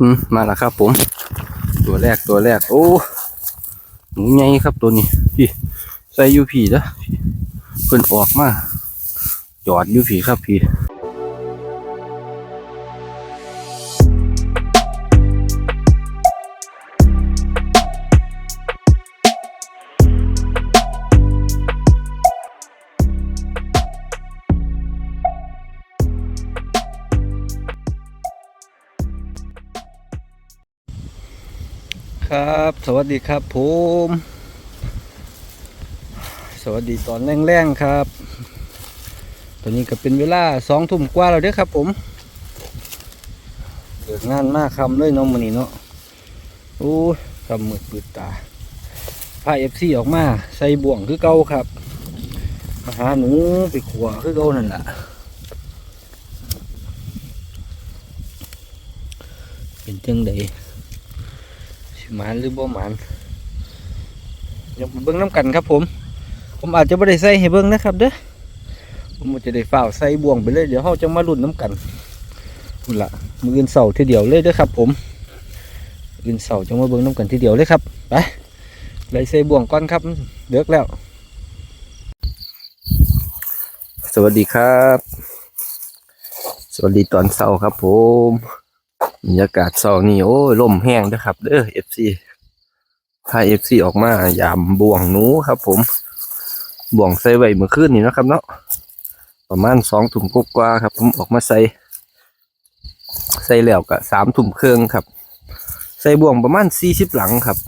อืมมาแล้วครับผม ตัวแรกตัวแรก โอ้หนูใหญ่ครับตัวนี้พี่ใส่ยูพีนะเพิ่นออกมาจอดยูพีครับพี่ ครับ สวัสดีครับผมสวัสดีตอนแรงๆครับ ตอนนี้ก็เป็นเวลาสองทุ่มกว่าแล้วเด้อครับผมเกิดงานมากคำเลยน้องมันนี้เนาะโอ้คำมืดปืดตาพาเอฟซีออกมา ใส่บ่วงคือเก่าครับมาหาหนูไปขัวคือเก่านั่นแหละเป็นจังไดสิ หมานหรือบ่หมานเดี๋ยวเบิ่งน้ำกันครับผม ผมอาจจะไม่ได้ใส่ให้เบิ่งนะครับเด้อผมอาจจะได้ฝ้าใส่บ่วงไปเลย เดี๋ยวเราจะมาลุ้นน้ำกันนู่นละมืออื่นเสาทีเดียวเลยเด้อครับ ผมมื้ออื่นเสาจะมาเบิ่งน้ำกันทีเดียวเลยครับไปเลยใส่บ่วงก่อนครับเลือกแล้ว สวัสดีครับ สวัสดีตอนเสาร์ครับผม บรรยากาศเสาร์นี่โอ้ยลมแห้งนะครับ เด้อเอฟซีพาเอฟซีออกมายามบ่วงหนูครับ ผม บ่วงใส่ไว้เมื่อคืนนี่นะครับ เนาะประมาณสองถุงกว่าครับ ผมออกมาใส่ใส่แล้วก็สามถุงเครื่องครับ ใส่บ่วงประมาณสี่สิบหลังครับ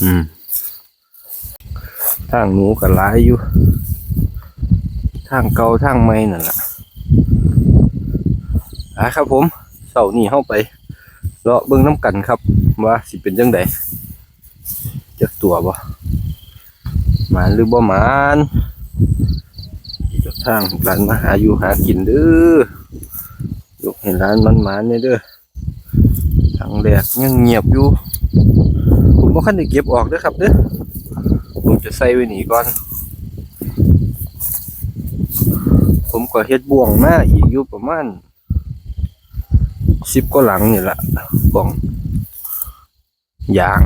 อืมทางหนูก็หลายอยู่ทางเกาทางใหม่นั่นแหละอะครับผม สาร์นี้เข้าไปเลาะเบิ่งน้ำกันครับ ว่าสิเป็นจังไดจักตัวบ่หมานหรือบ่หมานที่จดทางร้านมาหาอยู่หากินเด้อยกให้ร้านมันหมานเนี่ยเด้อทางแรกยังเงียบอยู่ผมบ่คันได้เก็บออกเด้อครับเด้อผมจะใส่ไว้หนีก่อน ผมก็เฮ็ดบ่วงมาอีกอยู่ประมาณ สิบก็หลังนี่แหละบ่องยาง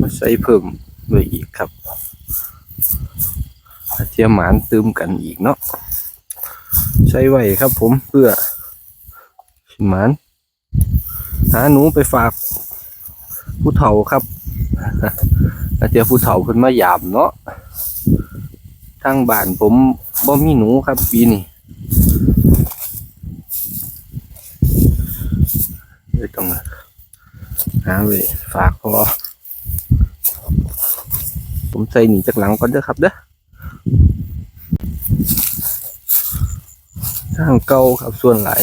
มาใส่เพิ่มไว้อีกครับอาเทียมหมานตืมกันอีกเนาะใช้ไว้ครับผมเพื่อสิหมานหาหนูไปฝากผู้เฒ่าครับอาเทียผู้เฒ่าเพิ่นมาหยามเนาะทางบ้านผมบ่มีหนูครับปีนี้ เลยต้องหาไว้ฝากพอ ผมใส่หนีจากหลังก่อนเด้อครับเด้อทางเก่าครับส่วนหลาย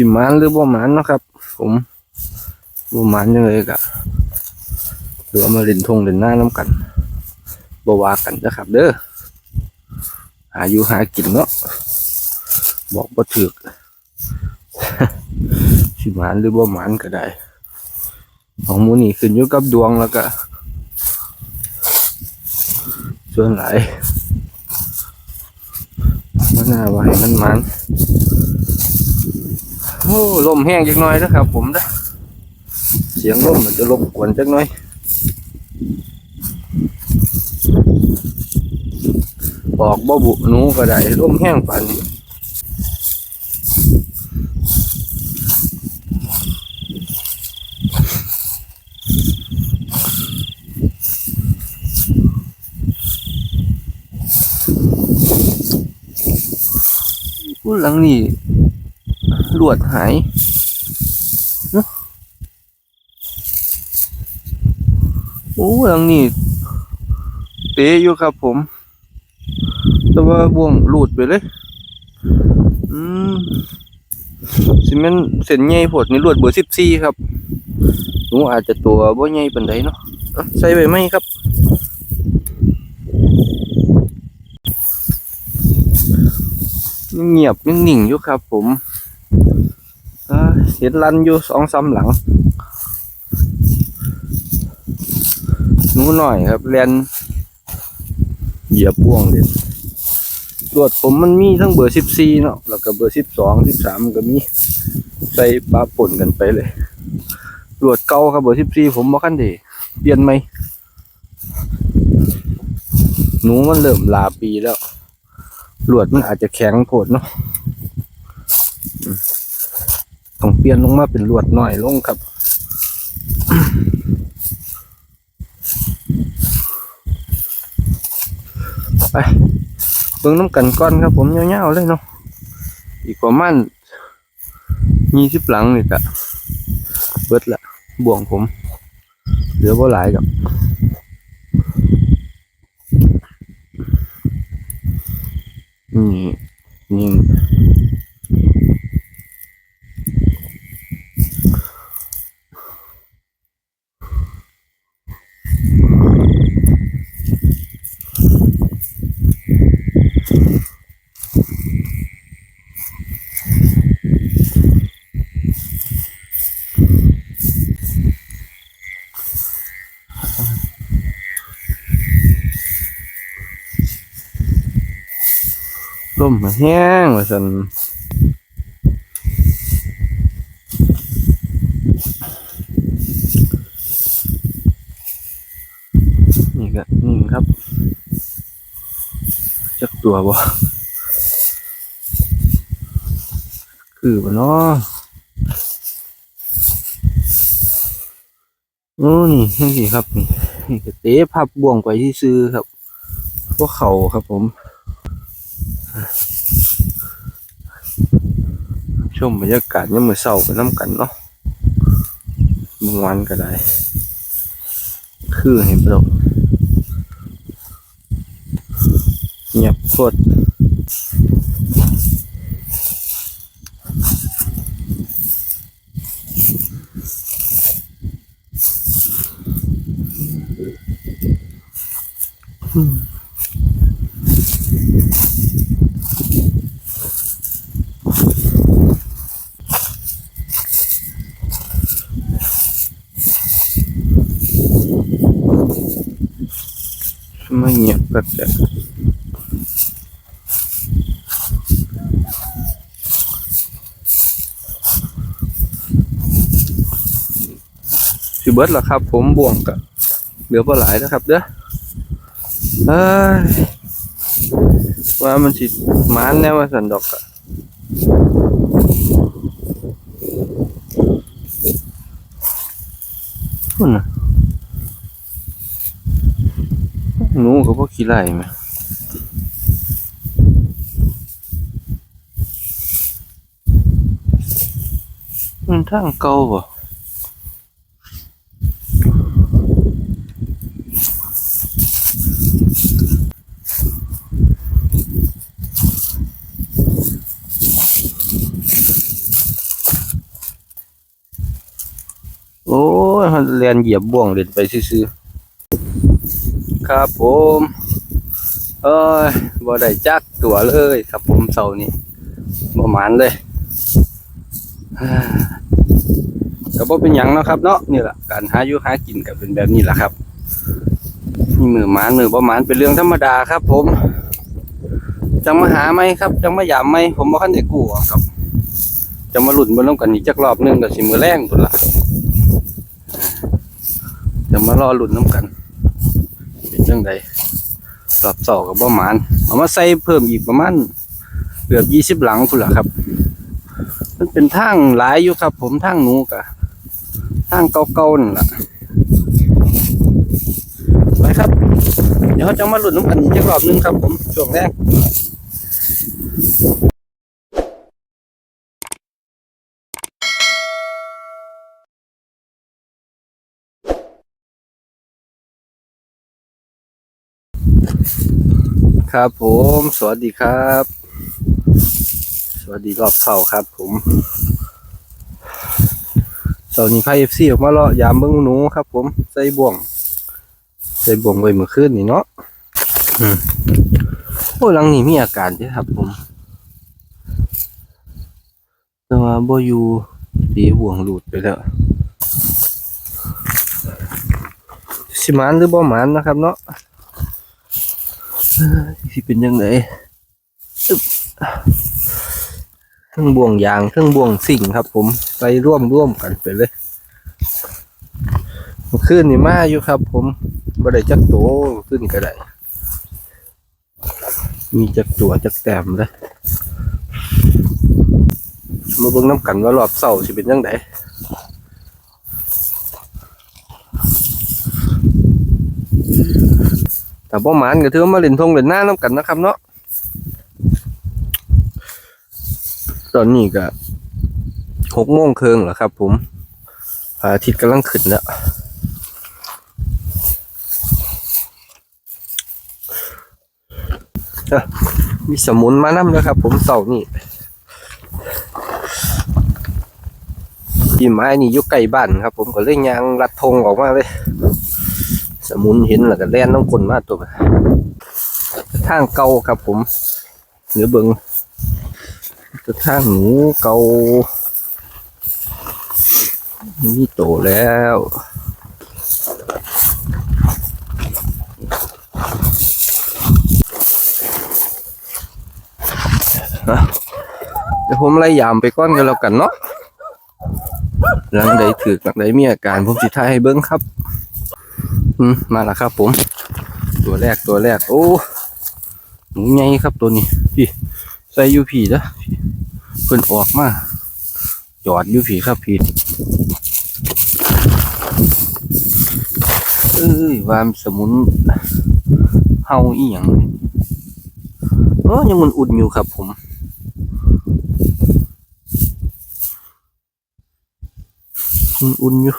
สิมานหรือบ่หมานนะครับ ผมบ่หมานยังไงกะหรือมาเล่นทงเล่นหน้าน้ำกันบ่ว่ากันนะครับ เด้อหาอยู่หากินเนาะบอกบ่ถึกสิหมานหรือบ่หมานก็ได้ ของมูนี่ขึ้นอยู่กับดวงแล้วก็ส่วนไหลมันน่าว่าให้มันมัน โอ้ลมแห้งจักหน่อยนะครับ ผมนะเสียงลมมันจะรบกวนจักหน่อยออกบ่บุหนูก็ได้ลมแห้งปานนี้พูดหลังนี่ หลวดหายโอ้ยังนี่เตะอยู่ครับผม แต่ว่าบ่วงหลุดไปเลย อืมซีเมนเส้นใหญ่ผดนี่หลวดเบอร์สิบสี่ครับหนูอาจจะตัวบ่ใหญ่ปานใดเนาะใส่ไปไหมครับเงียบนิ่งๆอยู่ครับผม เห็นรันอยู่สองสามหลังหนูหน่อยครับเรียนเหยียบบ่วงเลยตรวจผมมันมีทั้งเบอร์สิบสี่เนาะแล้วก็เบอร์สิบสองสิบสามก็มีใส่ปลาป่นกันไปเลยตรวจเก่าครับเบอร์สิบสี่ผมบอกกันเดเปลี่ยนไหมหนูมันเริ่มลาปีแล้วหลวดมันอาจจะแข็งโผดเนาะ ต้องเปลี่ยนลงมาเป็นลวดหน่อยลงครับ ไปเบิ่งน้ำกันก้อนครับผมยาวๆเลยเนาะอีกประมาณยี่สิบหลังนี่กะเบิดละบ่วงผม เหลือบ่หลายกับนี่นี่ ร่มมาแห้งว่าสันนี่ก็นี่ครับ จักตัวบ่คือบ่เนาะโอ้นี่นี่ครับ นี่นี่ก็เตะพับบ่วงไปที่ซื้อครับพวกเขาครับผม ชมบรรยากาศยามมื้อเช้าไปน้ำกันเนาะเมื่อวานก็ได้ คือเห็นปะเงียบโคตรไม่ เงียบก็จะสิเบิดแล้วครับ ผมบ่วงกะเหลือบ่หลายนะครับ เด้อว่ามันสิมานแน่ว่าสันดอกกะพุ่นน่ะ หนูก็บ่ขี้ไล่แหมมันทางเก่าบ่โอ้ยมันเรียนเหยียบบ่วงเล่นไปซื่อ ครับผมเอ้ยบ่ได้จักตัวเลยครับผมเสาร์นี้บ่หมานเลยก็บ่เป็นหยังเนาะครับเนาะนี่แหละการหาอยู่หากินก็เป็นแบบนี้แหละครับมีมือหมานมือบ่หมานเป็นเรื่องธรรมดาครับ ผมจังมาหาไหมครับจังมาหยามไหมผมบ่คันได้กลัวครับจะมาหลุดมาลงกันอีกจักรอบนึงก็สิมือแรงพุ่นล่ะจะมารอหลุดน้ำกัน งไดรอบสองกับประมาณเอามาใส่เพิ่มอีกประมาณเกือบยี่สิบหลังพุ่นล่ะครับ มันเป็นทางหลายอยู่ครับ ผมทางหนูกะทางเก่าๆนั่นล่ะไปครับ เดี๋ยวเราจะมาหลุดน้ำกันอีกรอบนึงครับ ผมช่วงแรก ครับผมสวัสดีครับ สวัสดีรอบเสาครับ ผมเสาร์นี้พายเอฟซีออกมาเลาะยามเบิ้งหนูครับ ผมใส่บ่วง ใส่บ่วงไว้เมื่อคืนนี่เนาะโอ้หลังนี้มีอาการใช่ครับ ผมแต่ว่าบ่อยู่ตีห่วงหลุดไปแล้วสิมานหรือบ่หมานนะครับ เนาะ สิเป็นยังไงตึ๊บเครื่องบ่วงยางเครื่องบ่วงสิ่งครับ ผมไปร่วมร่วมกันไปเลยเมื่อคืนนี่มาอยู่ครับ ผมบ่ได้จักโตขึ้นก็ได้มีจักตัวจักแต้มเลยมาเบิ่งน้ำกันว่ารอบเสาสิเป็นยังไง แต่บ่หมานก็ถือว่ามาเล่นทงเล่นหน้าน้ำกันนะครับเนาะตอนนี้ก็หกโมงครึ่งแล้วครับ ผมอาทิตย์กำลังขึ้นแล้วมีสมุนมานำแล้วครับ ผมเสานี่ที่ไม้นี่ยู่ใกล้บ้านครับ ผมก็เลยยางรัดธงออกมาเลย สมุนเห็นแล้วก็แล่นน้องคนมาตัวไปทางเก่าครับผมหรือเบิงจะทางหนูเก่านี่โตแล้วเดี๋ยวผมไล่ยามไปก้อนกันแล้วกันเนาะหลังใดถือหลังใดมีอาการผมสิทายให้เบิ้งครับ มาแล้วครับผม ตัวแรกตัวแรก โอ้หนูใหญ่ครับตัวนี้พี่ใส่ยูผีนะเพิ่นออกมาจอดยูผีครับพี่เอ้ยวามสมุนเฮาอีหยังเออยังมันอุ่นอยู่ครับผมอุ่นอยู่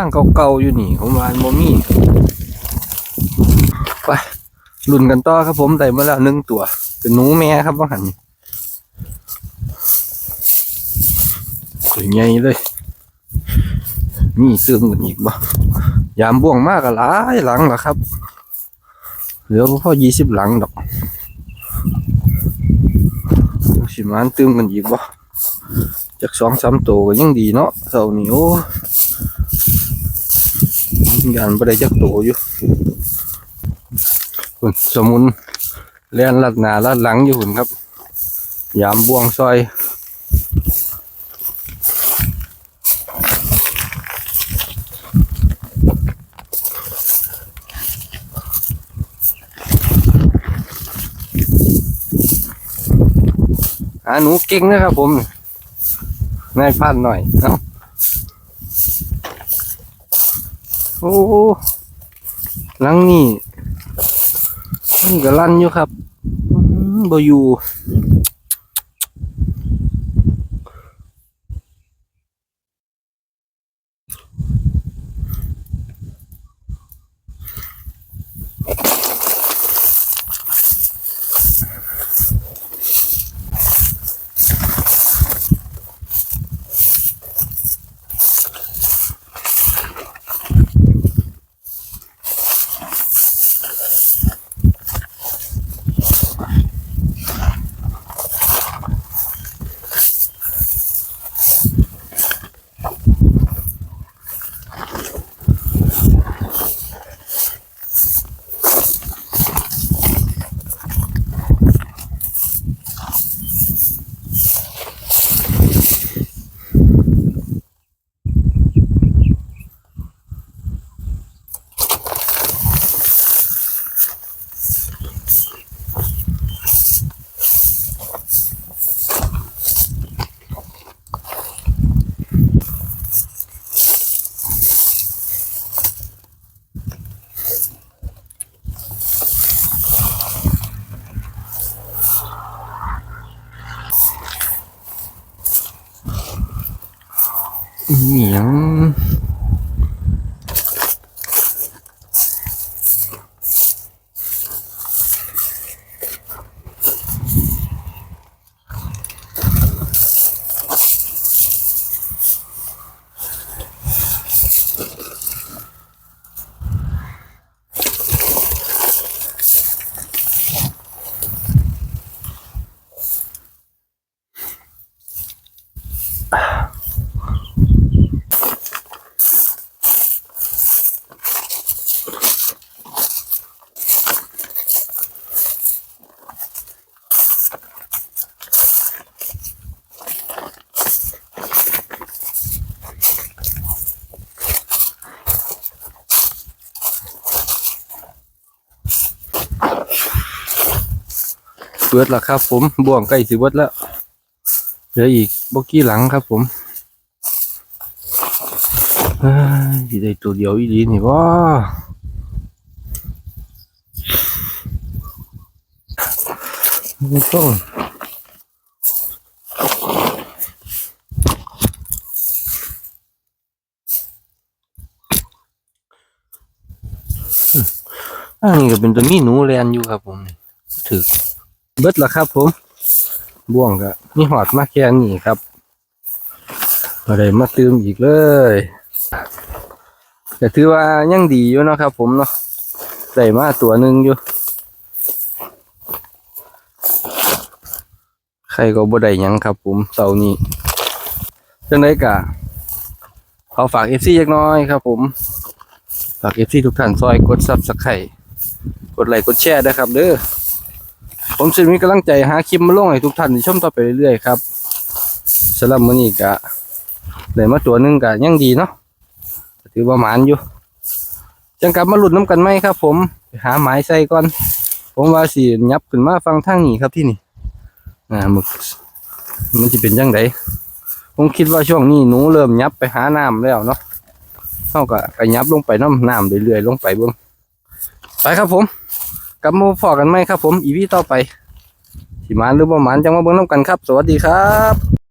ทางเก่าๆอยู่นี่ผมว่าโมมี่ไปลุ่นกันต่อครับผมได้มาแล้วหนึ่งตัว เป็นหนูแม่ครับว่าหันสวยใหญ่เลยมีซึมกันอีกบ่ยามบ่วงมากก็หลายหลังแล้วครับ เหลือบ่อยี่สิบหลังดอกสิมานตึมกันอีกบ่จากสองสามตัวก็ยังดีเนาะเสาร์นี้โอ้ ยานบ่ได้จักโตอยู่หุ่นสมุนเลียนลัดหนาลัดหลังอยู่หุ่นครับ ยามบ่วงซอยอาหนูเก่งนะครับผมนายพันหน่อยเอ้า โอ้หลังนี่นี่ก็ลั่นอยู่ครับบอยู่ เบิดแล้วครับผมบ่วงใกล้สิเบิดแล้วเหลืออีกบกี้หลังครับผมเฮ้ยสิได้ตัวเดียวอีดีนี่ว่าไม่ต้องอันนี้ก็เป็นตัวมีหนูแลนอยู่ครับผมถือ เบิดแล้วครับผมบ่วงก็มีหอดมาแค่นี้ครับอะไรมาเติมอีกเลยแต่ถือว่ายังดีอยู่นะครับ ผมเนาะใส่มาตัวหนึ่งอยู่ใครก็บ่ได้ยังครับ ผมเสานี้จังไดกะขอฝากเอฟซีเล็กน้อยครับ ผมฝากเอฟซีทุกท่านซอยกดซับสไครต์กดไลค์กดแชร์ด้วยครับเด้อ ผมจะมีกำลังใจหาคลิปมาลงให้ทุกท่านที่ชมต่อไปเรื่อยๆครับสำหรับมื้อนี้ก็ได้มาตัวหนึงก็ยังดีเนาะถือว่าหมานอยู่ จังกลับมาหลุดน้ำกันไหมครับ ผมไปหาหมายใส่ก่อน ผมว่าสิยับขึ้นมาฟังทางนี้ครับที่นี่อ่ามึกมันจะเป็นยังไงผมคิดว่าช่วงนี้หนูเริ่มยับไปหาน้ำแล้วเนาะเท่ากับไปยับลงไปน้ำน้ำเรื่อยๆลงไปเบื้องไปครับผม กลับมาฟอกันไหมครับผม อีพีต่อไปสิหมานหรือบ่หมานจังมาเบิ้งน้ำกันครับ สวัสดีครับ